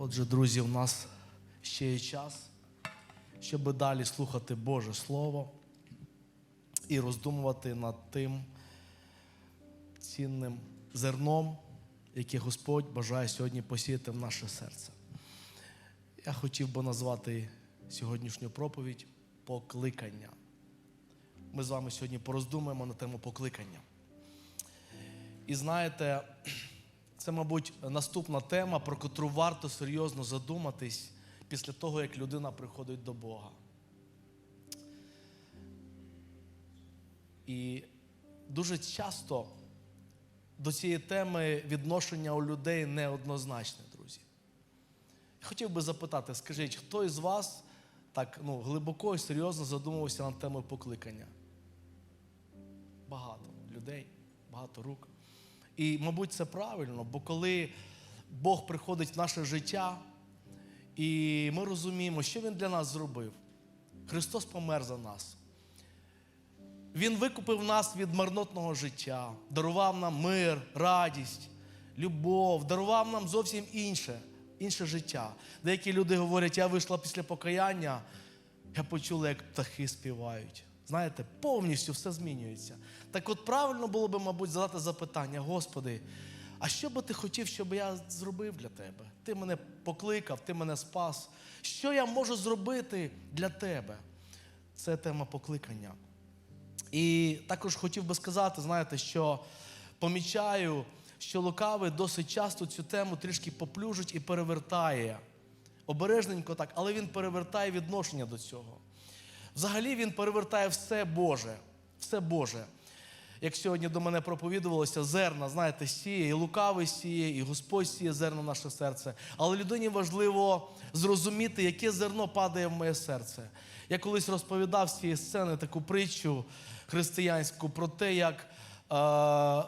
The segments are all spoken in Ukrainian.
Отже, друзі, у нас ще є час, щоб далі слухати Боже Слово і роздумувати над тим цінним зерном, яке Господь бажає сьогодні посіяти в наше серце. Я хотів би назвати сьогоднішню проповідь покликання. Ми з вами сьогодні пороздумаємо на тему покликання. І знаєте, це, мабуть, наступна тема, про котру варто серйозно задуматись після того, як людина приходить до Бога. І дуже часто до цієї теми відношення у людей неоднозначне, друзі. Хотів би запитати, скажіть, хто із вас так ну, глибоко і серйозно задумувався над темою покликання? Багато людей, багато рук. І, мабуть, це правильно, бо коли Бог приходить в наше життя, і ми розуміємо, що Він для нас зробив. Христос помер за нас. Він викупив нас від марнотного життя, дарував нам мир, радість, любов, дарував нам зовсім інше, інше життя. Деякі люди говорять, я вийшла після покаяння, я почула, як птахи співають. Знаєте, повністю все змінюється. Так от правильно було би, мабуть, задати запитання, Господи, а що би ти хотів, щоб я зробив для тебе? Ти мене покликав, ти мене спас. Що я можу зробити для тебе? Це тема покликання. І також хотів би сказати, знаєте, що помічаю, що лукавий досить часто цю тему трішки поплюжить і перевертає. Обережненько так, але він перевертає відношення до цього. Взагалі він перевертає все Боже, все Боже. Як сьогодні до мене проповідувалося, зерна, знаєте, сіє, і лукавий сіє, і Господь сіє зерно в наше серце. Але людині важливо зрозуміти, яке зерно падає в моє серце. Я колись розповідав з цієї сцени таку притчу християнську про те, як е,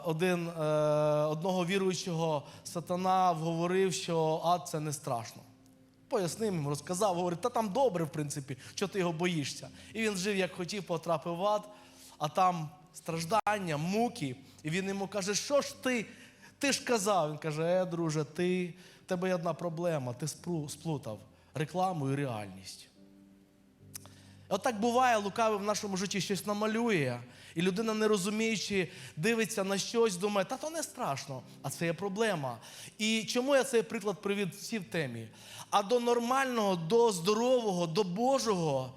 один, е, одного віруючого сатана говорив, що ад це не страшно. Пояснив йому, розказав, говорить, та там добре, в принципі, що ти його боїшся. І він жив, як хотів, потрапив в ад, а там страждання, муки. І він йому каже, що ж ти? Ти ж казав. Він каже, е, друже, ти, в тебе є одна проблема, ти сплутав рекламу і реальність. Отак буває, лукавий в нашому житті щось намалює, і людина, не розуміючи, дивиться на щось, думає, та то не страшно, а це є проблема. І чому я цей приклад привів всі в темі? А до нормального, до здорового, до Божого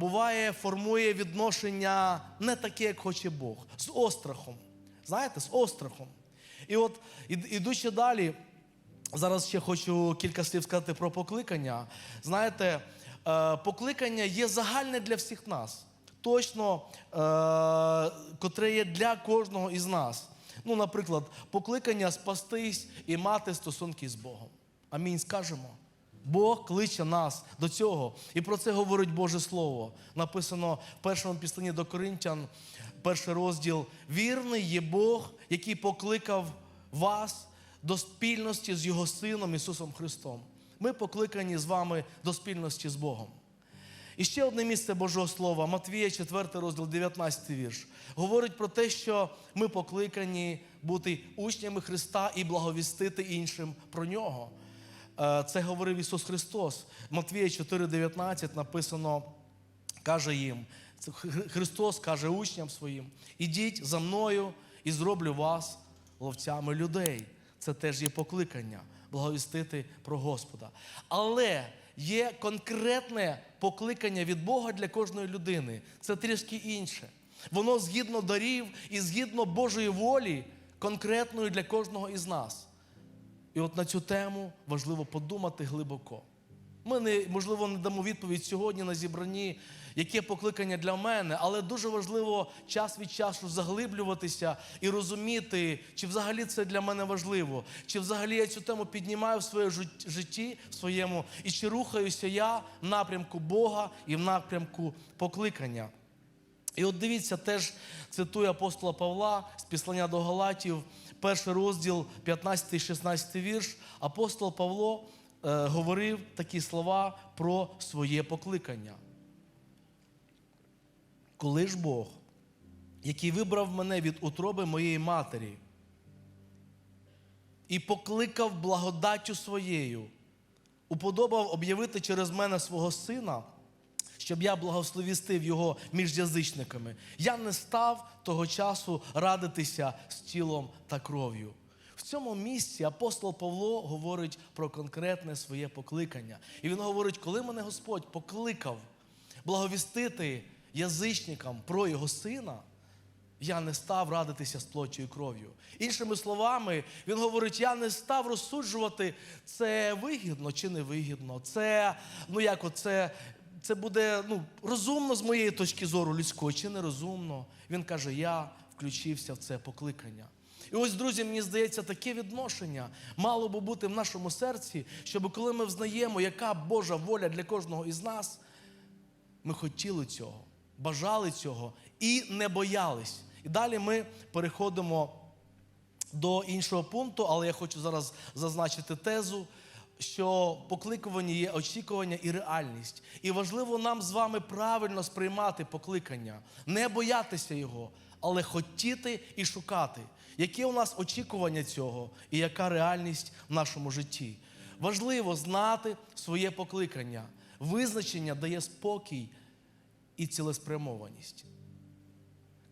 буває, формує відношення не таке, як хоче Бог, з острахом. Знаєте, з острахом. І от, ід- ідучи далі, Зараз ще хочу кілька слів сказати про покликання. Знаєте, покликання є загальне для всіх нас, точно, е, котре є для кожного із нас. Ну, наприклад, покликання спастись і мати стосунки з Богом. Амінь, скажемо. Бог кличе нас до цього. І про це говорить Боже Слово. Написано в першому післанні до Коринтян, перший розділ. Вірний є Бог, який покликав вас до спільності з Його Сином Ісусом Христом. Ми покликані з вами до спільності з Богом. І ще одне місце Божого Слова, Матвія, 4 розділ, 19 вірш, говорить про те, що ми покликані бути учнями Христа і благовістити іншим про нього. Е, Це говорив Ісус Христос. Матвія 4,19 написано, каже їм, Христос каже учням своїм: ідіть за мною і зроблю вас ловцями людей. Це теж є покликання благовістити про Господа. Але є конкретне покликання від Бога для кожної людини. Це трішки інше. Воно згідно дарів і згідно Божої волі, конкретною для кожного із нас. І от на цю тему важливо подумати глибоко. Ми не, можливо не дамо відповідь сьогодні на зібранні, яке покликання для мене, але дуже важливо час від часу заглиблюватися і розуміти, чи взагалі це для мене важливо, чи взагалі я цю тему піднімаю в своєму житті, в своєму, і чи рухаюся я в напрямку Бога і в напрямку покликання. І от дивіться, теж цитую апостола Павла з післання до Галатів, перший розділ, 15-16 вірш. Апостол Павло говорив такі слова про своє покликання. Коли ж Бог, який вибрав мене від утроби моєї матері і покликав благодаттю своєю уподобав об'явити через мене свого сина, щоб я благословістив його між язичниками. Я не став того часу радитися з тілом та кров'ю. В цьому місці апостол Павло говорить про конкретне своє покликання. І він говорить, коли мене Господь покликав благовістити язичникам про його сина, я не став радитися з плоттю і кров'ю. Іншими словами, він говорить: я не став розсуджувати, це вигідно чи не вигідно. Це, ну як оце, це буде ну, розумно з моєї точки зору людської, чи нерозумно. Він каже: я включився в це покликання. І ось, друзі, мені здається, таке відношення мало би бути в нашому серці, щоб коли ми взнаємо, яка Божа воля для кожного із нас, ми хотіли цього, бажали цього і не боялись. І далі ми переходимо до іншого пункту, але я хочу зараз зазначити тезу, що покликування є очікування і реальність. І важливо нам з вами правильно сприймати покликання, не боятися його, але хотіти і шукати. Яке у нас очікування цього і яка реальність в нашому житті? Важливо знати своє покликання. Визначення дає спокій і цілеспрямованість.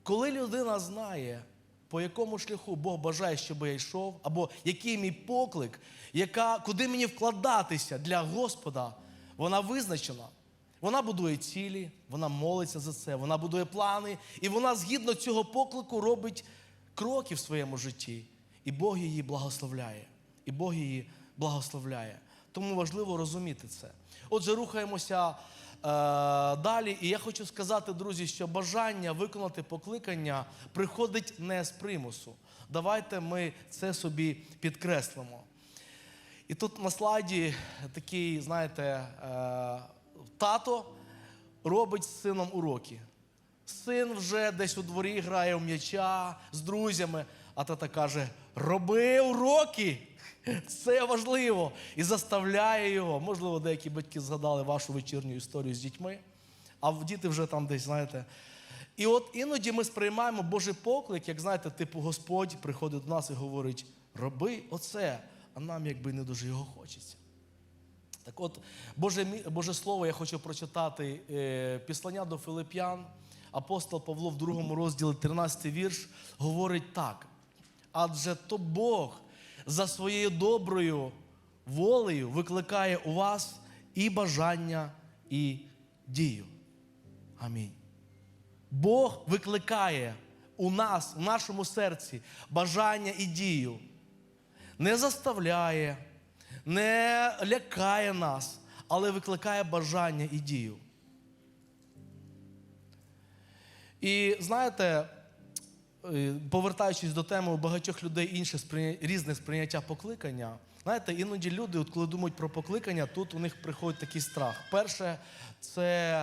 Коли людина знає, по якому шляху Бог бажає, щоб я йшов, або який мій поклик, яка, куди мені вкладатися для Господа, вона визначена. Вона будує цілі, вона молиться за це, вона будує плани, і вона згідно цього поклику робить кроки в своєму житті. І Бог її благословляє. І Бог її благословляє. Тому важливо розуміти це. Отже, рухаємося е, далі. І я хочу сказати, друзі, що бажання виконати покликання приходить не з примусу. Давайте ми це собі підкреслимо. І тут на слайді такий, знаєте, е, тато робить з сином уроки. Син вже десь у дворі грає в м'яча з друзями, а тата каже: роби уроки! Це важливо. І заставляє його. Можливо, деякі батьки згадали вашу вечірню історію з дітьми, а діти вже там десь, знаєте. І от іноді ми сприймаємо Божий поклик, як знаєте, типу Господь приходить до нас і говорить: роби оце, а нам якби не дуже його хочеться. Так от, Боже, Боже Слово, я хочу прочитати е, післання до Филип'ян. Апостол Павло в другому розділі, 13 вірш, говорить так. Адже то Бог за своєю доброю волею викликає у вас і бажання, і дію. Амінь. Бог викликає у нас, в нашому серці, бажання і дію. Не заставляє, не лякає нас, але викликає бажання і дію. І знаєте, е, повертаючись до теми у багатьох людей інше сприйня... різне сприйняття покликання. Знаєте, іноді люди, от коли думають про покликання, тут у них приходить такий страх. Перше, це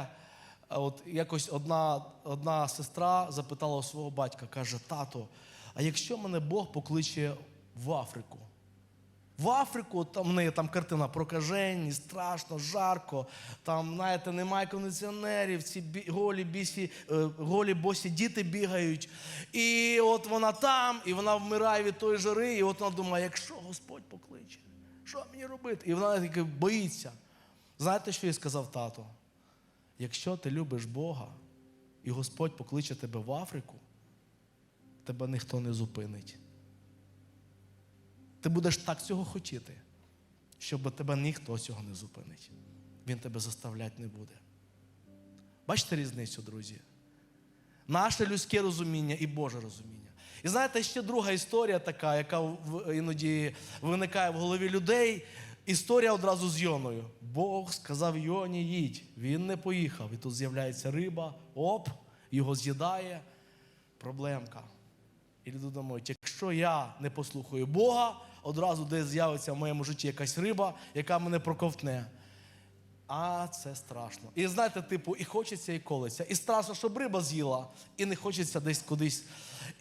е, от якось одна, одна сестра запитала свого батька, каже: тато, а якщо мене Бог покличе в Африку? В Африку там в неї там картина прокажені, страшно, жарко. Там, знаєте, немає кондиціонерів, ці бі, голі, бісі, е, голі босі діти бігають. І от вона там, і вона вмирає від тої жари, і от вона думає, якщо Господь покличе, що мені робити? І вона таки боїться. Знаєте, що їй сказав тато? Якщо ти любиш Бога, і Господь покличе тебе в Африку, тебе ніхто не зупинить. Ти будеш так цього хотіти, щоб тебе ніхто цього не зупинить. Він тебе заставляти не буде. Бачите різницю, друзі? Наше людське розуміння і Боже розуміння. І знаєте, ще друга історія така, яка іноді виникає в голові людей. Історія одразу з Йоною. Бог сказав Йоні, їдь. Він не поїхав. І тут з'являється риба, оп, його з'їдає. Проблемка. І люди думають, якщо я не послухаю Бога, одразу десь з'явиться в моєму житті якась риба, яка мене проковтне. А це страшно. І знаєте, типу, і хочеться, і колеться. І страшно, щоб риба з'їла, і не хочеться десь кудись.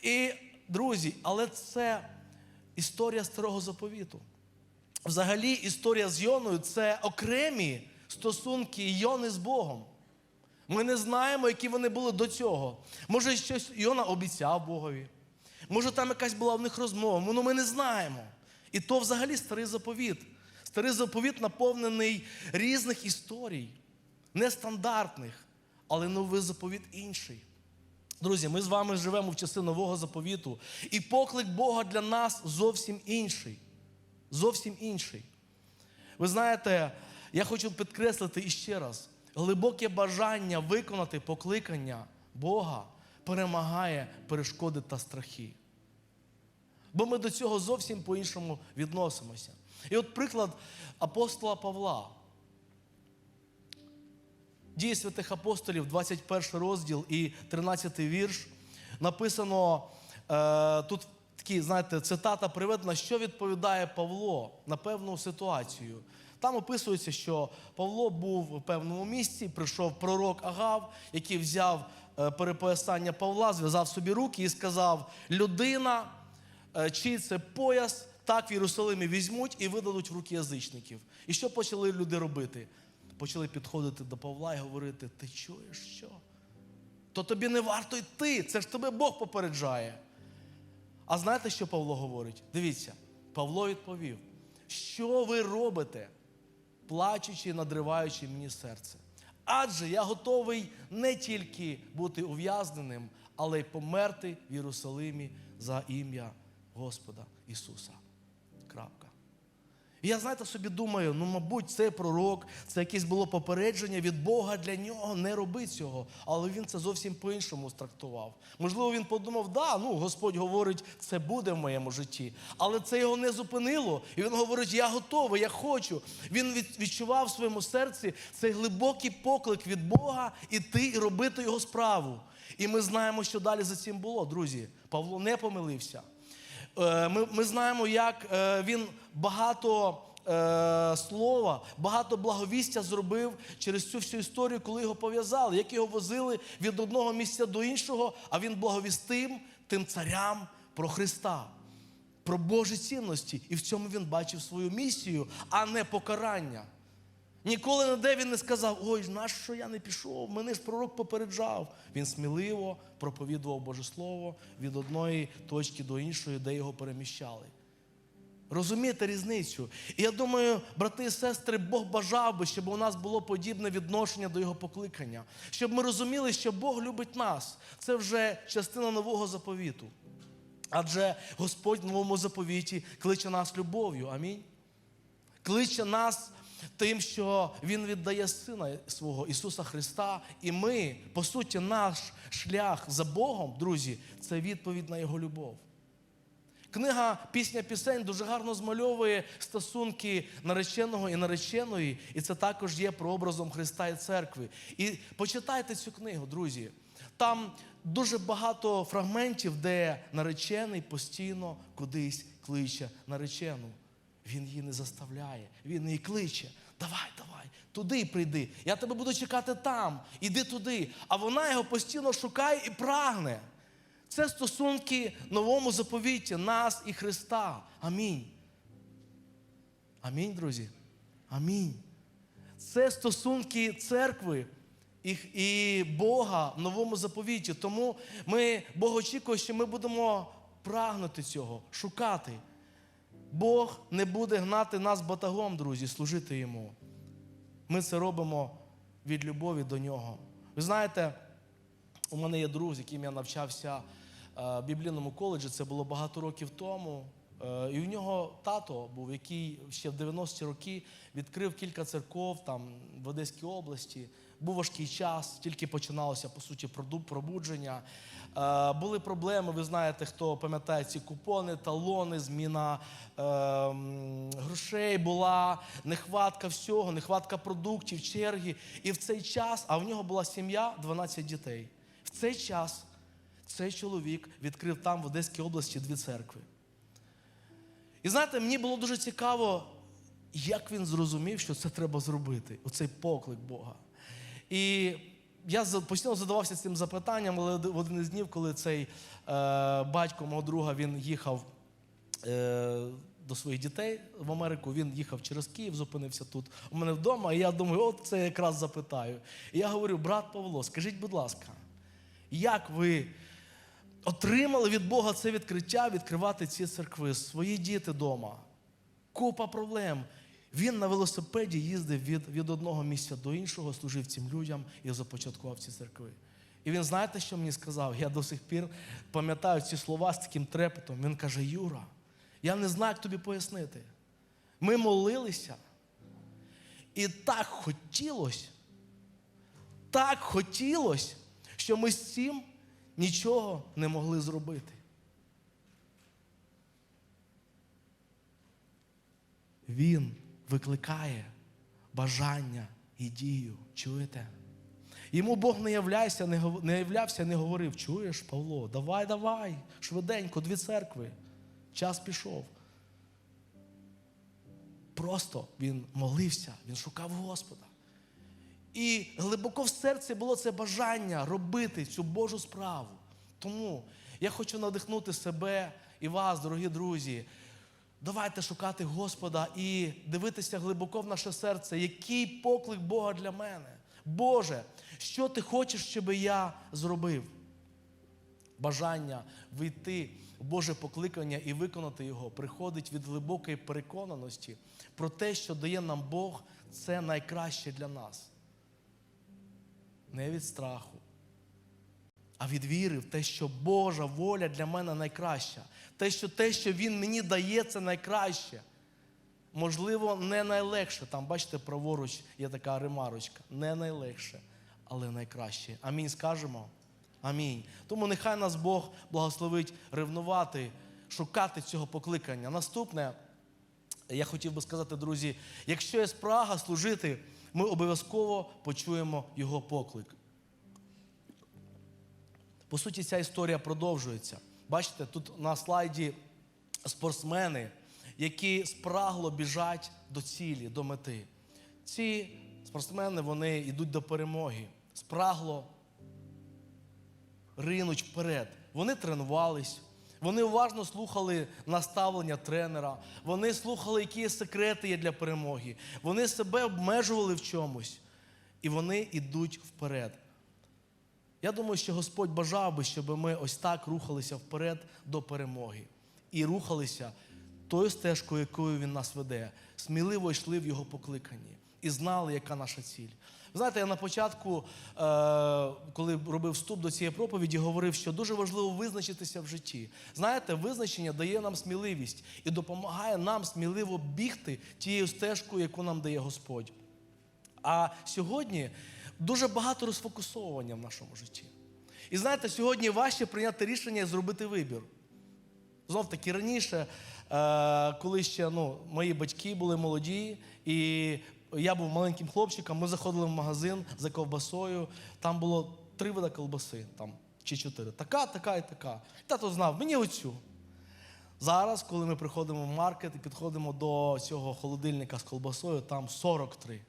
І, друзі, але це історія старого заповіту. Взагалі, історія з Йоною це окремі стосунки Йони з Богом. Ми не знаємо, які вони були до цього. Може, щось Йона обіцяв Богові. Може, там якась була в них розмова. Ну, ми не знаємо. І то взагалі старий заповіт. Старий заповіт наповнений різних історій, нестандартних, але новий заповіт інший. Друзі, ми з вами живемо в часи нового заповіту, і поклик Бога для нас зовсім інший. Зовсім інший. Ви знаєте, я хочу підкреслити іще раз: глибоке бажання виконати покликання Бога перемагає перешкоди та страхи. Бо ми до цього зовсім по-іншому відносимося. І от приклад апостола Павла. Дії святих апостолів, 21 розділ і 13 вірш. Написано е, тут такі, знаєте, цитата приведена, що відповідає Павло на певну ситуацію. Там описується, що Павло був в певному місці, прийшов пророк Агав, який взяв е, перепоясання Павла, зв'язав собі руки і сказав: людина, чий це пояс, так в Єрусалимі візьмуть і видадуть в руки язичників. І що почали люди робити? Почали підходити до Павла і говорити: ти чуєш що? То тобі не варто йти, це ж тебе Бог попереджає. А знаєте, що Павло говорить? Дивіться, Павло відповів: що ви робите, плачучи, надриваючи мені серце? Адже я готовий не тільки бути ув'язненим, але й померти в Єрусалимі за ім'я Господа Ісуса. Крапка. І я, знаєте, собі думаю, ну, мабуть, цей пророк, це якесь було попередження від Бога для нього, не роби цього. Але він це зовсім по-іншому страктував. Можливо, він подумав, да, ну, Господь говорить, це буде в моєму житті. Але це його не зупинило. І він говорить, я готовий, я хочу. Він відчував в своєму серці цей глибокий поклик від Бога іти і робити його справу. І ми знаємо, що далі за цим було, друзі. Павло не помилився. Е, Ми, ми знаємо, як е, він багато е, слова, багато благовістя зробив через цю всю історію, коли його пов'язали, як його возили від одного місця до іншого, а він благовістив тим царям про Христа, про Божі цінності. І в цьому він бачив свою місію, а не покарання. Ніколи ніде він не сказав: ой, нащо я не пішов? Мене ж пророк попереджав. Він сміливо проповідував Боже Слово від одної точки до іншої, де його переміщали. Розумієте різницю? І я думаю, брати і сестри, Бог бажав би, щоб у нас було подібне відношення до Його покликання, щоб ми розуміли, що Бог любить нас. Це вже частина нового заповіту. Адже Господь в новому заповіті кличе нас любов'ю. Амінь. Кличе нас тим, що Він віддає Сина свого Ісуса Христа. І ми, по суті, наш шлях за Богом, друзі, це відповідь на Його любов. Книга Пісня пісень дуже гарно змальовує стосунки нареченого і нареченої, і це також є прообразом Христа і церкви. І почитайте цю книгу, друзі. Там дуже багато фрагментів, де наречений постійно кудись кличе наречену. Він її не заставляє, він її кличе. Давай, давай, туди прийди. Я тебе буду чекати там. Іди туди. А вона його постійно шукає і прагне. Це стосунки новому заповіті нас і Христа. Амінь. Амінь, друзі. Амінь. Це стосунки церкви і, і Бога в новому заповіті. Тому ми, Бог очікує, що ми будемо прагнути цього, шукати. Бог не буде гнати нас батагом, друзі, служити йому. Ми це робимо від любові до нього. Ви знаєте, у мене є друг, з яким я навчався е, в біблійному коледжі, це було багато років тому. Е, І у нього тато був, який ще в 90-ті роки відкрив кілька церков там в Одеській області. Був важкий час, тільки починалося по суті пробудження. Е, Були проблеми, ви знаєте, хто пам'ятає ці купони, талони, зміна е, грошей була, нехватка всього, нехватка продуктів, черги. І в цей час, а в нього була сім'я, 12 дітей. В цей час цей чоловік відкрив там в Одеській області дві церкви. І знаєте, мені було дуже цікаво, як він зрозумів, що це треба зробити, оцей поклик Бога. І я постійно задавався цим запитанням, але в один із днів, коли цей е, батько мого друга він їхав е, до своїх дітей в Америку, він їхав через Київ, зупинився тут у мене вдома, і я думаю, от це якраз запитаю. І я говорю, брат Павло, скажіть, будь ласка, як ви отримали від Бога це відкриття відкривати ці церкви, свої діти вдома? Купа проблем. Він на велосипеді їздив від, від одного місця до іншого, служив цим людям і започаткував ці церкви. І він, знаєте, що мені сказав? Я до сих пір пам'ятаю ці слова з таким трепетом. Він каже: Юра, я не знаю, як тобі пояснити. Ми молилися, і так хотілося, так хотілося, що ми з цим нічого не могли зробити. Він викликає бажання і дію. Чуєте? Йому Бог не являвся, не, являвся, не говорив, чуєш, Павло, давай, давай, швиденько, дві церкви. Час пішов. Просто він молився, він шукав Господа. І глибоко в серці було це бажання робити цю Божу справу. Тому я хочу надихнути себе і вас, дорогі друзі. Давайте шукати Господа і дивитися глибоко в наше серце, який поклик Бога для мене. Боже, що ти хочеш, щоб я зробив? Бажання вийти в Боже покликання і виконати його приходить від глибокої переконаності про те, що дає нам Бог, це найкраще для нас. Не від страху, а від віри в те, що Божа воля для мене найкраща. Те, що те, що Він мені дає, це найкраще. Можливо, не найлегше. Там, бачите, праворуч є така ремарочка. Не найлегше, але найкраще. Амінь скажемо. Амінь. Тому нехай нас Бог благословить ревнувати, шукати цього покликання. Наступне, я хотів би сказати, друзі, якщо є спрага служити, ми обов'язково почуємо його поклик. По суті, ця історія продовжується. Бачите, тут на слайді спортсмени, які спрагло біжать до цілі, до мети. Ці спортсмени вони йдуть до перемоги, спрагло ринуть вперед. Вони тренувались, вони уважно слухали наставлення тренера, вони слухали, які секрети є для перемоги. Вони себе обмежували в чомусь, і вони йдуть вперед. Я думаю, що Господь бажав би, щоб ми ось так рухалися вперед до перемоги. І рухалися тою стежкою, якою Він нас веде, сміливо йшли в Його покликанні і знали, яка наша ціль. Знаєте, я на початку, е, коли робив вступ до цієї проповіді, говорив, що дуже важливо визначитися в житті. Знаєте, визначення дає нам сміливість і допомагає нам сміливо бігти тією стежкою, яку нам дає Господь. А сьогодні дуже багато розфокусовування в нашому житті. І знаєте, сьогодні важче прийняти рішення і зробити вибір. Знов таки раніше, е, коли ще ну, мої батьки були молоді, і я був маленьким хлопчиком, ми заходили в магазин за ковбасою, там було три види ковбаси, там, чи чотири. Така, така і така. Тато знав, мені оцю. Зараз, коли ми приходимо в маркет і підходимо до цього холодильника з колбасою, там 43.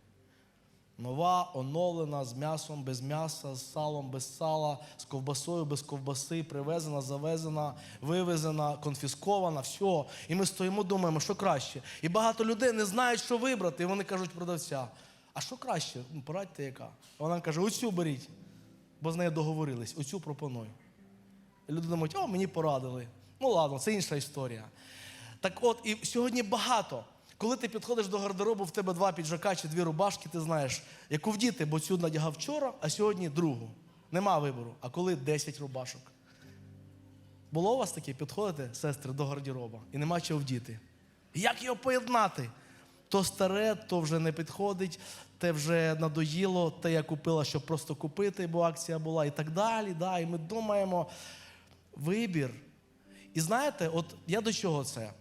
Нова, оновлена, з м'ясом, без м'яса, з салом, без сала, з ковбасою, без ковбаси, привезена, завезена, вивезена, конфіскована, все. І ми стоїмо, думаємо, що краще. І багато людей не знають, що вибрати. І вони кажуть продавця, а що краще? Ну, Порадьте, яка. Вона каже, оцю беріть, бо з нею договорились, оцю пропоную. І люди думають, о, мені порадили. Ну ладно, це інша історія. Так от, і сьогодні багато. Коли ти підходиш до гардеробу, в тебе два піджака чи дві рубашки, ти знаєш, яку вдіти, бо цю надягав вчора, а сьогодні другу. Нема вибору. А коли 10 рубашок. Було у вас таке? Підходите, сестри, до гардероба і нема чого вдіти. Як його поєднати? То старе, то вже не підходить, те вже надоїло, те я купила, щоб просто купити, бо акція була, і так далі. Да. І ми думаємо, вибір. І знаєте, от я до чого це?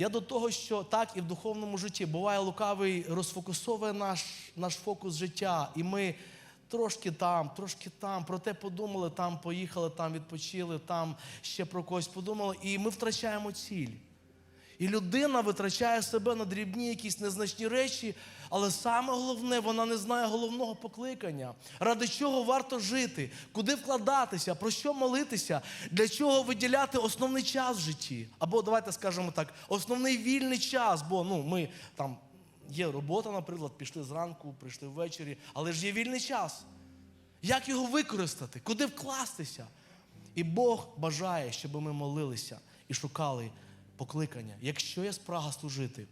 Я до того, що так і в духовному житті буває лукавий розфокусовує наш, наш фокус життя, і ми трошки там, трошки там, про те подумали, там поїхали, там відпочили, там ще про когось подумали, і ми втрачаємо ціль. І людина витрачає себе на дрібні якісь незначні речі, але саме головне, вона не знає головного покликання, ради чого варто жити, куди вкладатися, про що молитися, для чого виділяти основний час в житті. Або давайте скажемо так, основний вільний час, бо ну, ми там є робота, наприклад, пішли зранку, прийшли ввечері, але ж є вільний час. Як його використати? Куди вкластися? І Бог бажає, щоб ми молилися і шукали покликання. Якщо є спрага служити,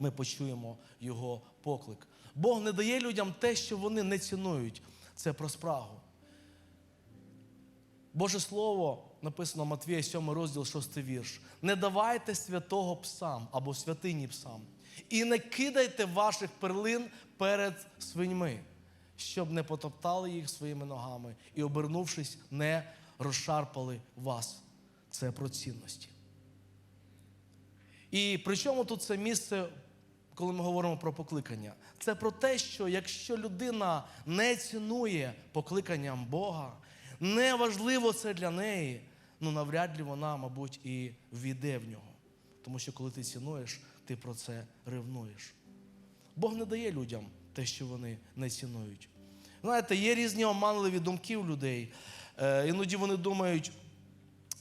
ми почуємо Його поклик. Бог не дає людям те, що вони не цінують. Це про спрагу. Боже Слово написано Матвія 7 розділ, 6 вірш. Не давайте святого псам або святині псам, і не кидайте ваших перлин перед свиньми, щоб не потоптали їх своїми ногами і, обернувшись, не розшарпали вас. Це про цінності. І при чому тут це місце, коли ми говоримо про покликання? Це про те, що якщо людина не цінує покликанням Бога, не важливо це для неї, ну навряд ли вона, мабуть, і війде в нього. Тому що коли ти цінуєш, ти про це ревнуєш. Бог не дає людям те, що вони не цінують. Знаєте, є різні оманливі думки у людей. Е, іноді вони думають,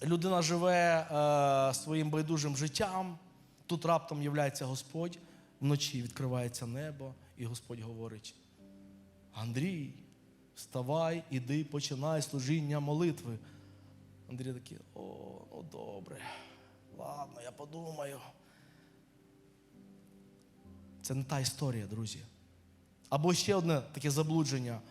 людина живе е, своїм байдужим життям, тут раптом являється Господь, вночі відкривається небо, і Господь говорить: Андрій, вставай, іди, починай служіння молитви. Андрій такий, о, ну добре, ладно, я подумаю. Це не та історія, друзі. Або ще одне таке заблудження,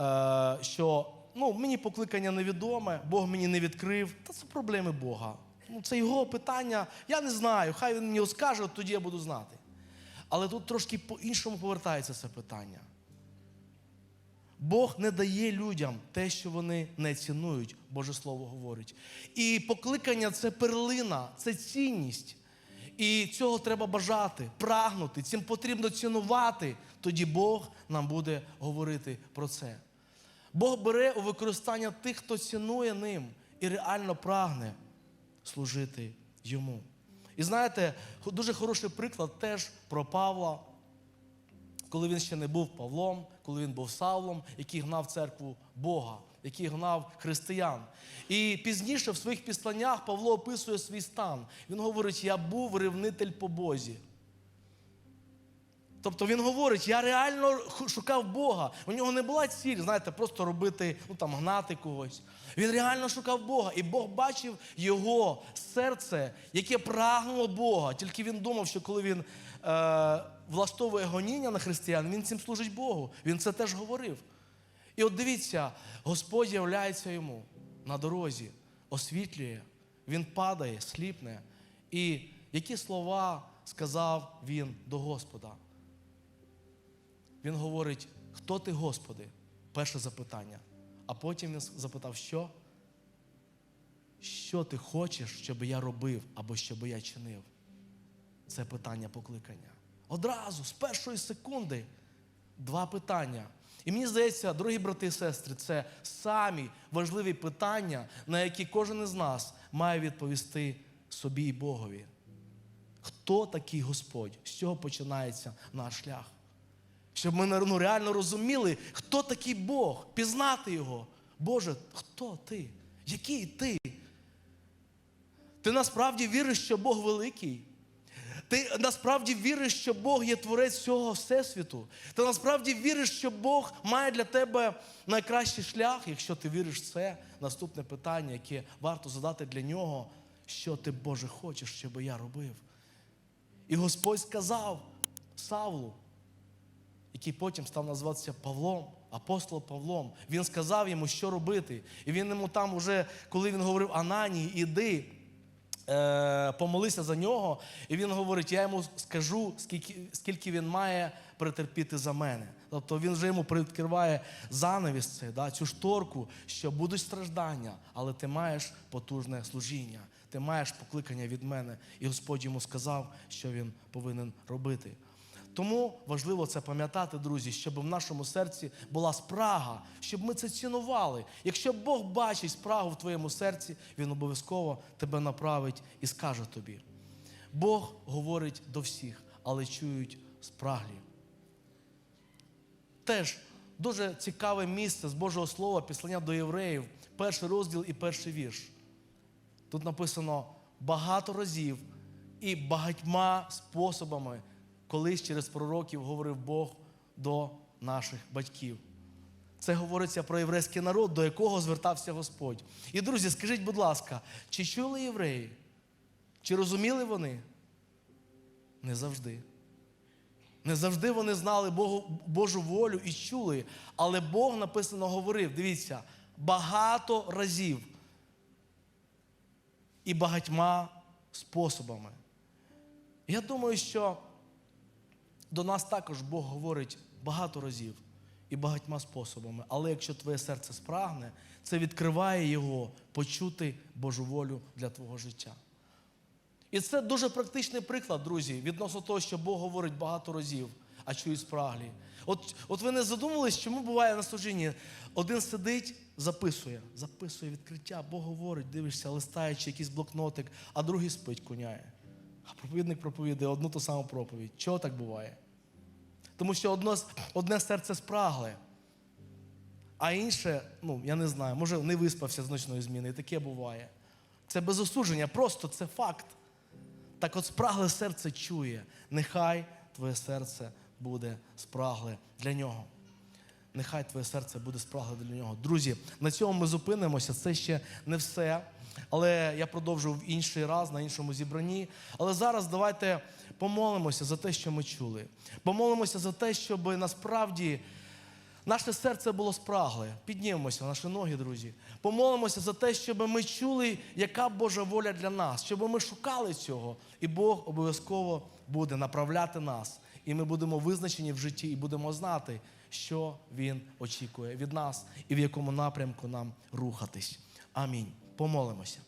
е, що ну, мені покликання невідоме, Бог мені не відкрив. Та це проблеми Бога. Це його питання. Я не знаю. Хай він мені скаже, от тоді я буду знати. Але тут трошки по-іншому повертається це питання. Бог не дає людям те, що вони не цінують, Боже Слово говорить. І покликання це перлина, це цінність. І цього треба бажати, прагнути, цим потрібно цінувати. Тоді Бог нам буде говорити про це. Бог бере у використання тих, хто цінує ним і реально прагне служити йому. І знаєте, дуже хороший приклад теж про Павла, коли він ще не був Павлом, коли він був Савлом, який гнав церкву Бога, який гнав християн. І пізніше в своїх післаннях Павло описує свій стан. Він говорить: Я був ревнитель по Бозі. Тобто він говорить, я реально шукав Бога. У нього не була ціль, знаєте, просто робити, ну там гнати когось. Він реально шукав Бога. І Бог бачив його серце, яке прагнуло Бога. Тільки він думав, що коли він е, влаштовує гоніння на християн, він цим служить Богу. Він це теж говорив. І от дивіться, Господь являється йому на дорозі, освітлює, він падає, сліпне. І які слова сказав він до Господа? Він говорить, хто ти, Господи? Перше запитання. А потім він запитав, що? Що ти хочеш, щоб я робив або щоб я чинив? Це питання покликання. Одразу, з першої секунди, два питання. І мені здається, дорогі брати і сестри, це самі важливі питання, на які кожен із нас має відповісти собі і Богові. Хто такий Господь? З чого починається наш шлях? Щоб ми ну, реально розуміли, хто такий Бог, пізнати Його. Боже, хто ти? Який ти? Ти насправді віриш, що Бог великий? Ти насправді віриш, що Бог є творець всього Всесвіту. Ти насправді віриш, що Бог має для тебе найкращий шлях, якщо ти віриш в це, наступне питання, яке варто задати для нього, що ти, Боже, хочеш, щоб я робив. І Господь сказав Савлу, який потім став називатися Павлом, апостол Павлом. Він сказав йому, що робити. І він йому там, уже, коли він говорив Ананії, іди, е, помолися за нього. І він говорить: я йому скажу, скільки, скільки він має претерпіти за мене. Тобто він вже йому привідкриває занавіс цей, да, цю шторку, що будуть страждання, але ти маєш потужне служіння, ти маєш покликання від мене. І Господь йому сказав, що він повинен робити. Тому важливо це пам'ятати, друзі, щоб в нашому серці була спрага, щоб ми це цінували. Якщо Бог бачить спрагу в твоєму серці, Він обов'язково тебе направить і скаже тобі. Бог говорить до всіх, але чують спраглі. Теж дуже цікаве місце з Божого Слова, післання до євреїв, перший розділ і перший вірш. Тут написано багато разів і багатьма способами колись через пророків говорив Бог до наших батьків. Це говориться про єврейський народ, до якого звертався Господь. І, друзі, скажіть, будь ласка, чи чули євреї? Чи розуміли вони? Не завжди. Не завжди вони знали Богу, Божу волю і чули, але Бог написано говорив: дивіться, багато разів і багатьма способами. Я думаю, що до нас також Бог говорить багато разів і багатьма способами. Але якщо твоє серце спрагне, це відкриває його почути Божу волю для твого життя. І це дуже практичний приклад, друзі, відносно того, що Бог говорить багато разів, а чують спраглі. От, от ви не задумувались, чому буває на служінні? Один сидить, записує, записує відкриття, Бог говорить, дивишся, листаючи якийсь блокнотик, а другий спить, куняє. А проповідник проповідає одну ту саму проповідь. Чого так буває? Тому що одно, одне серце спрагле, а інше, ну, я не знаю, може, не виспався з ночної зміни, і таке буває. Це без осудження, просто це факт. Так от спрагле серце чує, нехай твоє серце буде спрагле для нього. Нехай твоє серце буде спрагле для нього. Друзі, на цьому ми зупинимося. Це ще не все. Але я продовжу в інший раз, на іншому зібранні. Але зараз давайте помолимося за те, що ми чули. Помолимося за те, щоб насправді наше серце було спрагле. Піднімемося на наші ноги, друзі. Помолимося за те, щоб ми чули, яка Божа воля для нас, щоб ми шукали цього, і Бог обов'язково буде направляти нас. І ми будемо визначені в житті і будемо знати, що Він очікує від нас і в якому напрямку нам рухатись. Амінь. Помолимося.